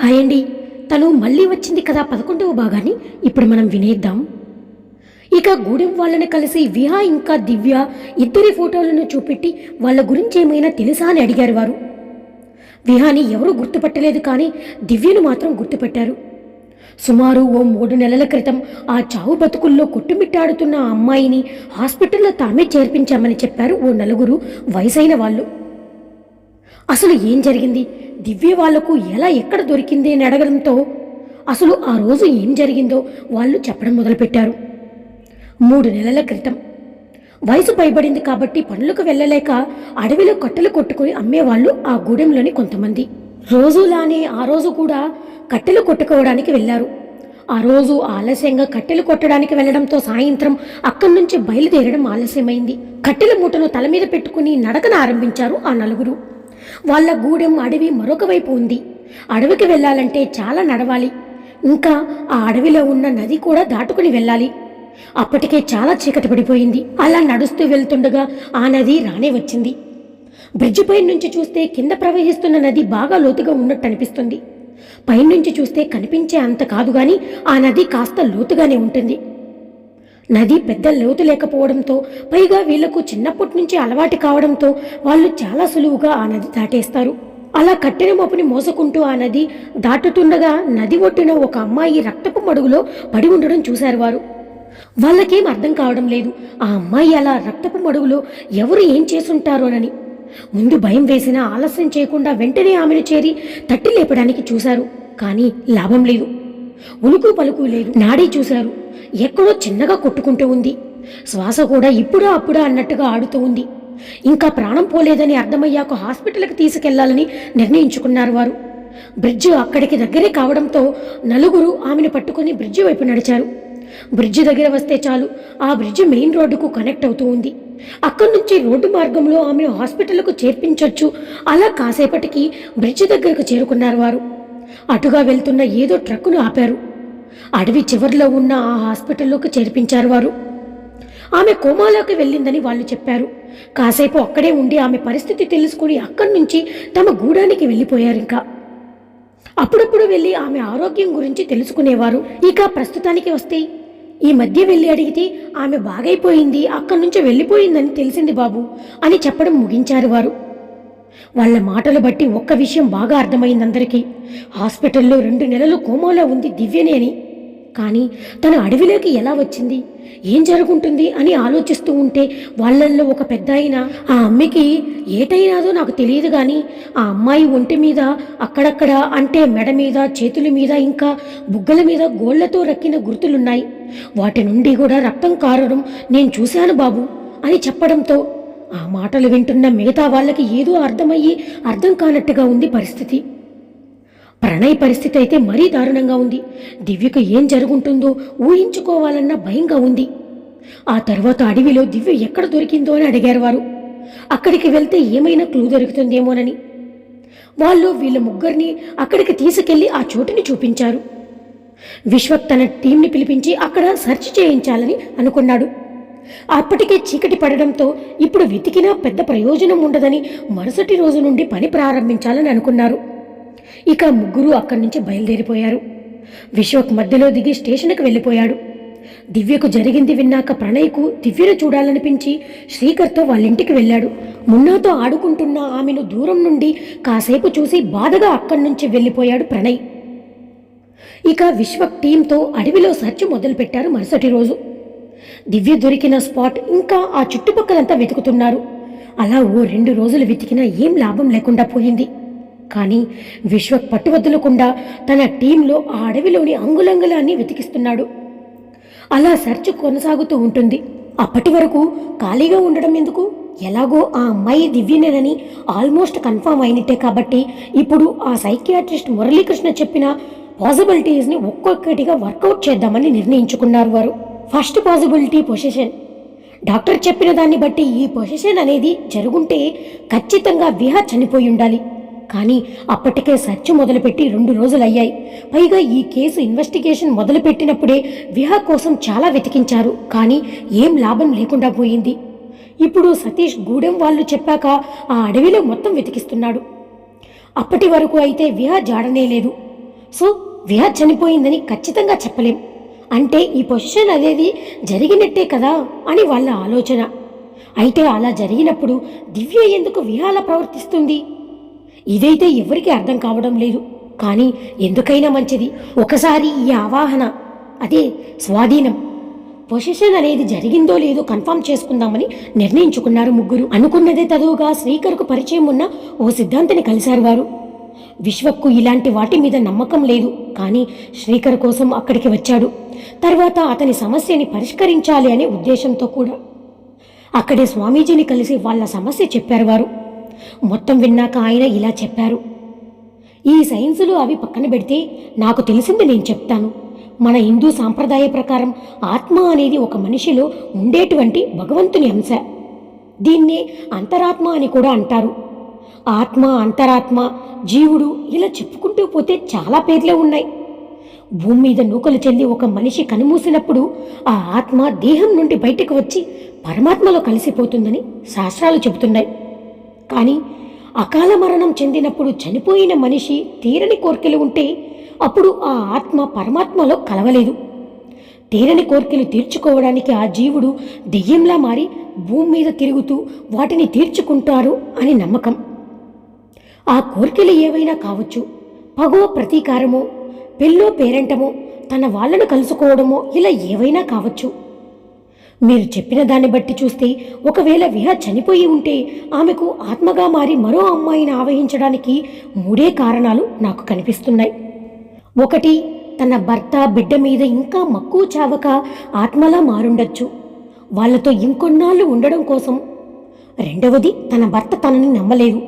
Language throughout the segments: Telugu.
హాయ్ అండి తను మళ్ళీ వచ్చింది కదా పదకొండవ భాగాన్ని. ఇప్పుడు మనం వినేద్దాం. ఇక గూడెం వాళ్ళని కలిసి విహా ఇంకా దివ్య ఇద్దరి ఫోటోలను చూపెట్టి వాళ్ళ గురించి ఏమైనా తెలుసా అని అడిగారు వారు. విహాని ఎవరూ గుర్తుపట్టలేదు కానీ దివ్యను మాత్రం గుర్తుపెట్టారు. సుమారు ఓ మూడు నెలల క్రితం ఆ చావు బతుకుల్లో కొట్టుమిట్టాడుతున్న అమ్మాయిని హాస్పిటల్లో తామే చేర్పించామని చెప్పారు ఓ నలుగురు వయసైన వాళ్ళు. అసలు ఏం జరిగింది? దివ్య వాళ్ళకు ఎలా ఎక్కడ దొరికింది అని అడగడంతో అసలు ఆ రోజు ఏం జరిగిందో వాళ్ళు చెప్పడం మొదలుపెట్టారు. మూడు నెలల క్రితం. వయసు పైబడింది కాబట్టి పనులకు వెళ్ళలేక అడవిలో కట్టెలు కొట్టుకుని అమ్మేవాళ్ళు ఆ గూడెంలోని కొంతమంది. రోజులానే ఆ రోజు కూడా కట్టెలు కొట్టుకోవడానికి వెళ్ళారు. ఆ రోజు ఆలస్యంగా కట్టెలు కొట్టడానికి వెళ్ళడంతో సాయంత్రం అక్కడి నుంచి బయలుదేరడం ఆలస్యమైంది. కట్టెల మూటను తల మీద పెట్టుకుని నడకన ఆరంభించారు ఆ నలుగురు. వాళ్ళ గూడెం అడవి మరొక వైపు ఉంది. అడవికి వెళ్ళాలంటే చాలా నడవాలి. ఇంకా ఆ అడవిలో ఉన్న నది కూడా దాటుకుని వెళ్ళాలి. అప్పటికే చాలా చీకటి పడిపోయింది. అలా నడుస్తూ వెళ్తుండగా ఆ నది రానే వచ్చింది. బ్రిడ్జ్ పై నుంచి చూస్తే కింద ప్రవహిస్తున్న నది బాగా లోతుగా ఉన్నట్టు అనిపిస్తుంది పైనుంచి చూస్తే కనిపించే అంత కాదు కానీ ఆ నది కాస్త లోతుగానే ఉంటుంది. నది పెద్ద లోతు లేకపోవడంతో పైగా వీళ్ళకు చిన్నప్పటి నుంచి అలవాటు కావడంతో వాళ్ళు చాలా సులువుగా ఆ నది దాటేస్తారు. అలా కట్టెన మోపుని మోసుకుంటూ ఆ నది దాటుతుండగా నది ఒడ్డున ఒక అమ్మాయి రక్తపు మడుగులో పడి ఉండడం చూశారు వారు. వాళ్ళకేం అర్థం కావడం లేదు. ఆ అమ్మాయి అలా రక్తపు మడుగులో ఎవరు ఏం చేసుంటారోనని ముందు భయం వేసినా ఆలస్యం చేయకుండా వెంటనే ఆమెను చేరి తట్టి లేపడానికి చూశారు. కానీ లాభం లేదు. ఉలుకు పలుకు లేదు. నాడీ చూశారు. ఎక్కడో చిన్నగా కొట్టుకుంటూ ఉంది. శ్వాస కూడా ఇప్పుడా అప్పుడా అన్నట్టుగా ఆడుతూ ఉంది. ఇంకా ప్రాణం పోలేదని అర్థమయ్యాక హాస్పిటల్కి తీసుకెళ్ళాలని నిర్ణయించుకున్నారు వారు. బ్రిడ్జ్ అక్కడికి దగ్గరే కావడంతో నలుగురు ఆమెను పట్టుకుని బ్రిడ్జి వైపు నడిచారు. బ్రిడ్జి దగ్గర వస్తే చాలు ఆ బ్రిడ్జి మెయిన్ రోడ్డుకు కనెక్ట్ అవుతూ ఉంది. అక్కడి నుంచి రోడ్డు మార్గంలో ఆమెను హాస్పిటల్కు చేర్పించొచ్చు అలా కాసేపటికి బ్రిడ్జి దగ్గరకు చేరుకున్నారు వారు. అటుగా వెళ్తున్న ఏదో ట్రక్కును ఆపారు. అడవి చివరిలో ఉన్న ఆ హాస్పిటల్లోకి చేర్పించారు వారు. ఆమె కోమాలోకి వెళ్ళిందని వాళ్ళు చెప్పారు. కాసేపు అక్కడే ఉండి ఆమె పరిస్థితి తెలుసుకుని అక్కడి నుంచి తమ గూడానికి వెళ్ళిపోయారు ఇంకా. అప్పుడప్పుడు వెళ్ళి ఆమె ఆరోగ్యం గురించి తెలుసుకునేవారు. ఇక ప్రస్తుతానికి వస్తే ఈ మధ్య వెళ్ళి అడిగితే ఆమె బాగైపోయింది అక్కడి నుంచి వెళ్ళిపోయిందని తెలిసింది బాబు అని చెప్పడం ముగించారు వారు. వాళ్ళ మాటలు బట్టి ఒక్క విషయం బాగా అర్థమైంది అందరికీ. హాస్పిటల్లో రెండు నెలలు కోమాలో ఉంది దివ్యని అని. కానీ తను అడవిలోకి ఎలా వచ్చింది? ఏం జరుగుంటుంది అని ఆలోచిస్తూ ఉంటే వాళ్ళల్లో ఒక పెద్ద అయినా ఆ అమ్మికి ఏటైనాదో నాకు తెలియదు కానీ ఆ అమ్మాయి ఒంటి మీద అక్కడక్కడ అంటే మెడ మీద చేతుల మీద ఇంకా బుగ్గల మీద గోళ్ళతో రక్కిన గుర్తులున్నాయి. వాటి నుండి కూడా రక్తం కారడం నేను చూశాను బాబు అని చెప్పడంతో ఆ మాటలు వింటున్న మిగతా వాళ్ళకి ఏదో అర్థమయ్యి అర్థం కానట్టుగా ఉంది పరిస్థితి. ప్రణయ్ పరిస్థితి అయితే మరీ దారుణంగా ఉంది. దివ్యకు ఏం జరుగుంటుందో ఊహించుకోవాలన్న భయంగా ఉంది. ఆ తర్వాత అడవిలో దివ్య ఎక్కడ దొరికిందో అని అడిగారు వారు. అక్కడికి వెళ్తే ఏమైనా క్లూ దొరుకుతుందేమోనని. వాళ్ళు వీళ్ళ ముగ్గురిని అక్కడికి తీసుకెళ్ళి ఆ చోటుని చూపించారు. విశ్వక్ తన టీంని పిలిపించి అక్కడ సెర్చ్ చేయించాలని అనుకున్నాడు. అప్పటికే చీకటి పడడంతో ఇప్పుడు వెతికినా పెద్ద ప్రయోజనం ఉండదని మరుసటి రోజు నుండి పని ప్రారంభించాలని అనుకున్నారు. ఇక ముగ్గురు అక్కడి నుంచి బయలుదేరిపోయారు. విశ్వక్ మధ్యలో దిగి స్టేషన్కి వెళ్ళిపోయాడు. దివ్యకు జరిగింది విన్నాక ప్రణయ్కు దివ్యను చూడాలనిపించి శ్రీకర్తో వాళ్ళింటికి వెళ్ళాడు. మున్నాతో ఆడుకుంటున్న ఆమెను దూరం నుండి కాసేపు చూసి బాధగా అక్కడి నుంచి వెళ్ళిపోయాడు ప్రణయ్. ఇక విశ్వక్ టీంతో అడవిలో సెర్చ్ మొదలుపెట్టారు మరుసటి రోజు. దివ్య దొరికిన స్పాట్ ఇంకా ఆ చుట్టుపక్కలంతా వెతుకుతున్నారు. అలా ఓ రెండు రోజులు వెతికినా ఏం లాభం లేకుండా పోయింది. కానీ విశ్వక్ పట్టువద్దలకుండా తన టీంలో ఆ అడవిలోని అంగులంగులాన్ని వెతికిస్తున్నాడు. అలా సెర్చ్ కొనసాగుతూ ఉంటుంది. అప్పటి వరకు ఖాళీగా ఉండడం ఎందుకు? ఎలాగో ఆ అమ్మాయి దివ్యనేనని ఆల్మోస్ట్ కన్ఫామ్ అయినట్టే కాబట్టి ఇప్పుడు ఆ సైకియాట్రిస్ట్ మురళీకృష్ణ చెప్పిన పాసిబిలిటీస్ని ఒక్కొక్కటిగా వర్కౌట్ చేద్దామని నిర్ణయించుకున్నారు వారు. First possibility position. డాక్టర్ చెప్పిన దాన్ని బట్టి ఈ పొసిషన్ అనేది జరుగుంటే ఖచ్చితంగా విహ చనిపోయి ఉండాలి. కానీ అప్పటికే సెర్చ్ మొదలుపెట్టి రెండు రోజులయ్యాయి. పైగా ఈ కేసు ఇన్వెస్టిగేషన్ మొదలుపెట్టినప్పుడే విహా కోసం చాలా వెతికించారు. కానీ ఏం లాభం లేకుండా పోయింది. ఇప్పుడు సతీష్ గూడెం వాళ్ళు చెప్పాక ఆ అడవిలో మొత్తం వెతికిస్తున్నాడు. అప్పటి వరకు అయితే విహా జాడనే లేదు. సో విహా చనిపోయిందని ఖచ్చితంగా చెప్పలేం. అంటే ఈ పొజిషన్ అనేది జరిగినట్టే కదా అని వాళ్ళ ఆలోచన. అయితే అలా జరిగినప్పుడు దివ్య ఎందుకు విహాల ప్రవర్తిస్తుంది? ఇదైతే ఎవరికీ అర్థం కావడం లేదు. కానీ ఎందుకైనా మంచిది. ఒకసారి ఈ ఆవాహన అదే స్వాధీనం. పొజిషన్ అనేది జరిగిందో లేదో కన్ఫర్మ్ చేసుకుందామని నిర్ణయించుకున్నారు ముగ్గురు. అనుకున్నదే తదువుగా శ్రీకర్కు పరిచయం ఉన్న ఓ సిద్ధాంతిని కలిశారు వారు. విశ్వక్కు ఇలాంటి వాటి మీద నమ్మకం లేదు. కానీ శ్రీకర్ కోసం అక్కడికి వచ్చాడు. తర్వాత అతని సమస్యని పరిష్కరించాలి అనే ఉద్దేశంతో కూడా. అక్కడే స్వామీజీని కలిసి వాళ్ళ సమస్య చెప్పారు వారు. మొత్తం విన్నాక ఆయన ఇలా చెప్పారు. ఈ సైన్సులు అవి పక్కన పెడితే నాకు తెలిసింది నేను చెప్తాను. మన హిందూ సాంప్రదాయ ప్రకారం ఆత్మ అనేది ఒక మనిషిలో ఉండేటువంటి భగవంతుని అంశ. దీన్నే అంతరాత్మ అని కూడా అంటారు. ఆత్మ అంతరాత్మ జీవుడు ఇలా చెప్పుకుంటూ పోతే చాలా పేర్లే ఉన్నాయి. భూమి మీద నూకలు చెంది ఒక మనిషి కనుమూసినప్పుడు ఆ ఆత్మ దేహం నుండి బయటకు వచ్చి పరమాత్మలో కలిసిపోతుందని శాస్త్రాలు చెబుతున్నాయి. కానీ అకాల మరణం చెందినప్పుడు చనిపోయిన మనిషి తీరని కోర్కెలు ఉంటే అప్పుడు ఆ ఆత్మ పరమాత్మలో కలవలేదు. తీరని కోర్కెలు తీర్చుకోవడానికి ఆ జీవుడు దెయ్యంలా మారి భూమి మీద తిరుగుతూ వాటిని తీర్చుకుంటారు అని నమ్మకం. ఆ కోరికలు ఏవైనా కావచ్చు. పగో ప్రతీకారమో పెళ్ళో పేరెంటమో తన వాళ్ళను కలుసుకోవడమో ఇలా ఏవైనా కావచ్చు. మీరు చెప్పిన దాన్ని బట్టి చూస్తే ఒకవేళ విహ చనిపోయి ఉంటే ఆమెకు ఆత్మగా మారి మరో అమ్మాయిని ఆవహించడానికి మూడే కారణాలు నాకు కనిపిస్తున్నాయి. ఒకటి తన భర్త బిడ్డ మీద ఇంకా మక్కువ చావక ఆత్మలా మారుండొచ్చు. వాళ్ళతో ఇంకొన్నాళ్ళు ఉండడం కోసం. రెండవది తన భర్త తనని నమ్మలేదు.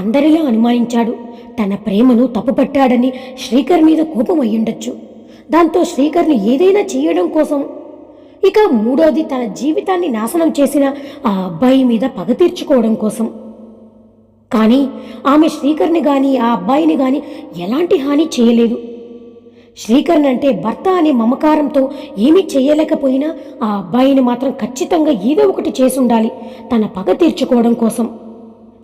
అందరిలా అనుమానించాడు. తన ప్రేమను తప్పుపట్టాడని శ్రీకర్ మీద కోపం అయ్యుండొచ్చు. దాంతో శ్రీకర్ని ఏదైనా చేయడం కోసం ఇక మూడోది తన జీవితాన్ని నాశనం చేసిన ఆ అబ్బాయి మీద పగ తీర్చుకోవడం కోసం. కానీ ఆమె శ్రీకర్ని కానీ ఆ అబ్బాయిని కానీ ఎలాంటి హాని చేయలేదు. శ్రీకరణ్ అంటే భర్త అనే మమకారంతో ఏమీ చేయలేకపోయినా ఆ అబ్బాయిని మాత్రం ఖచ్చితంగా ఏదో ఒకటి చేసి ఉండాలి తన పగ తీర్చుకోవడం కోసం.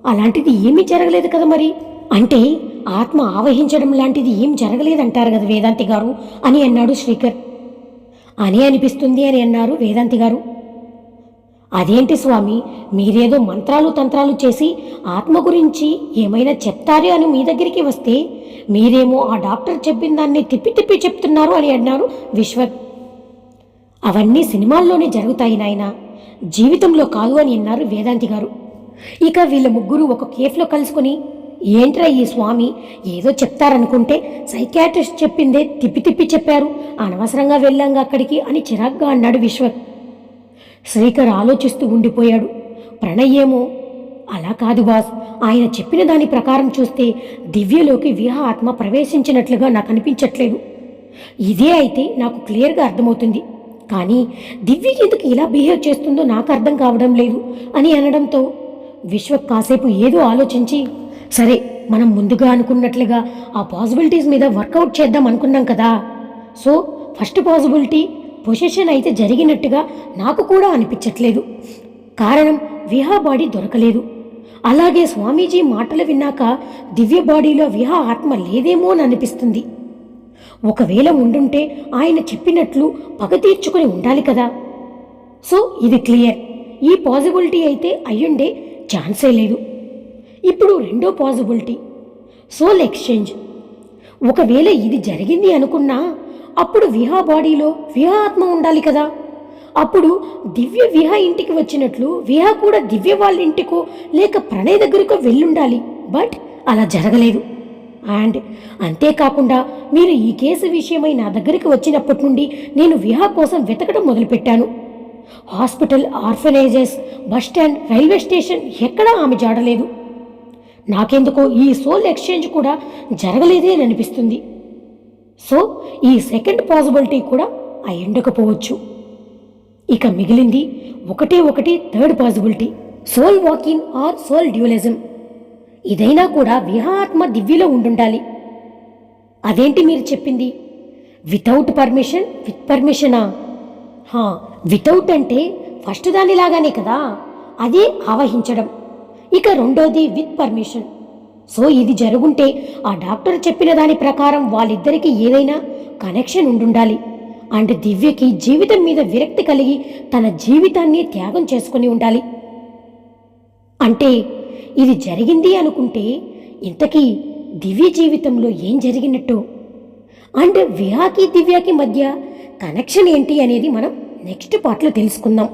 అలాంటిది ఏమీ జరగలేదు కదా మరి? అంటే ఆత్మ ఆవహించడం లాంటిది ఏం జరగలేదంటారు కదా వేదాంతి గారు? అని అన్నాడు శ్రీకర్. అని అనిపిస్తుంది అని అన్నారు వేదాంతి గారు. అదేంటి స్వామి మీరేదో మంత్రాలు తంత్రాలు చేసి ఆత్మ గురించి ఏమైనా చెప్తారు అని మీ దగ్గరికి వస్తే మీరేమో ఆ డాక్టర్ చెప్పిన దాన్ని తిప్పి తిప్పి చెప్తున్నారు అని అన్నారు విశ్వ అవన్నీ సినిమాల్లోనే జరుగుతాయి నాయన. జీవితంలో కాదు అని అన్నారు వేదాంతి గారు. ఇక వీళ్ళ ముగ్గురు ఒక కేఫ్లో కలుసుకొని ఏంట్రా ఈ స్వామి ఏదో చెప్తారనుకుంటే సైకాట్రిస్ట్ చెప్పిందే తిప్పి తిప్పి చెప్పారు. అనవసరంగా వెళ్ళాంగా అక్కడికి అని చిరాగ్గా అన్నాడు విశ్వక్. శ్రీకర్ ఆలోచిస్తూ ఉండిపోయాడు. ప్రణయ్ ఏమో అలా కాదు బాస్. ఆయన చెప్పిన దాని ప్రకారం చూస్తే దివ్యలోకి విహ ఆత్మ ప్రవేశించినట్లుగా నాకు అనిపించట్లేదు. ఇదే అయితే నాకు క్లియర్గా అర్థమవుతుంది. కానీ దివ్య ఎందుకు ఇలా బిహేవ్ చేస్తుందో నాకు అర్థం కావడం లేదు అని అనడంతో విశ్వ కాసేపు ఏదో ఆలోచించి సరే మనం ముందుగా అనుకున్నట్లుగా ఆ పాసిబిలిటీస్ మీద వర్కౌట్ చేద్దాం అనుకున్నాం కదా. సో ఫస్ట్ పాసిబిలిటీ పొజిషన్ అయితే జరిగినట్టుగా నాకు కూడా అనిపించట్లేదు. కారణం విహా బాడీ దొరకలేదు. అలాగే స్వామీజీ మాటలు విన్నాక దివ్య బాడీలో విహా ఆత్మ లేదేమో అని అనిపిస్తుంది. ఒకవేళ ఉండుంటే ఆయన చెప్పినట్లు పగ తీర్చుకొని ఉండాలి కదా. సో ఇది క్లియర్. ఈ పాసిబిలిటీ అయితే అయ్యుండే ఛాన్సే లేదు. ఇప్పుడు రెండో పాజిబిలిటీ సోల్ ఎక్స్చేంజ్. ఒకవేళ ఇది జరిగింది అనుకున్నా అప్పుడు విహా బాడీలో విహా ఆత్మ ఉండాలి కదా. అప్పుడు దివ్య విహా ఇంటికి వచ్చినట్లు విహా కూడా దివ్య వాళ్ళ ఇంటికో లేక ప్రణయ్ దగ్గరకో వెళ్ళుండాలి. బట్ అలా జరగలేదు. అండ్ అంతేకాకుండా మీరు ఈ కేసు విషయమై నా దగ్గరికి వచ్చినప్పటి నుండి నేను విహా కోసం వెతకడం మొదలుపెట్టాను. Hospital orphanages bus stand railway station ఎక్కడా ఆమె జాడలేదు. నాకెందుకో ఈ సోల్ ఎక్స్చేంజ్ కూడా జరగలేదే అని అనిపిస్తుంది సో ఈ సెకండ్ పాసిబిలిటీ కూడా అయి ఉండకపోవచ్చు ఇక మిగిలింది ఒకటే ఒకటి third possibility soul walking or soul dualism ఇదైనా కూడా విహాత్మ దివ్యలో ఉండుండాలి. అదేంటి మీరు చెప్పింది? వితౌట్ పర్మిషన్ విత్ పర్మిషనా? హా వితౌట్ అంటే ఫస్ట్ దానిలాగానే కదా? అదే ఆవహించడం. ఇక రెండోది విత్ పర్మిషన్. సో ఇది జరుగుంటే ఆ డాక్టర్ చెప్పిన దాని ప్రకారం వాళ్ళిద్దరికీ ఏదైనా కనెక్షన్ ఉండుండాలి. అండ్ దివ్యకి జీవితం మీద విరక్తి కలిగి తన జీవితాన్ని త్యాగం చేసుకుని ఉండాలి. అంటే ఇది జరిగింది అనుకుంటే ఇంతకీ దివ్య జీవితంలో ఏం జరిగినట్టు? అండ్ విహాకి దివ్యకి మధ్య కనెక్షన్ ఏంటి అనేది మనం నెక్స్ట్ పార్ట్లో తెలుసుకుందాం.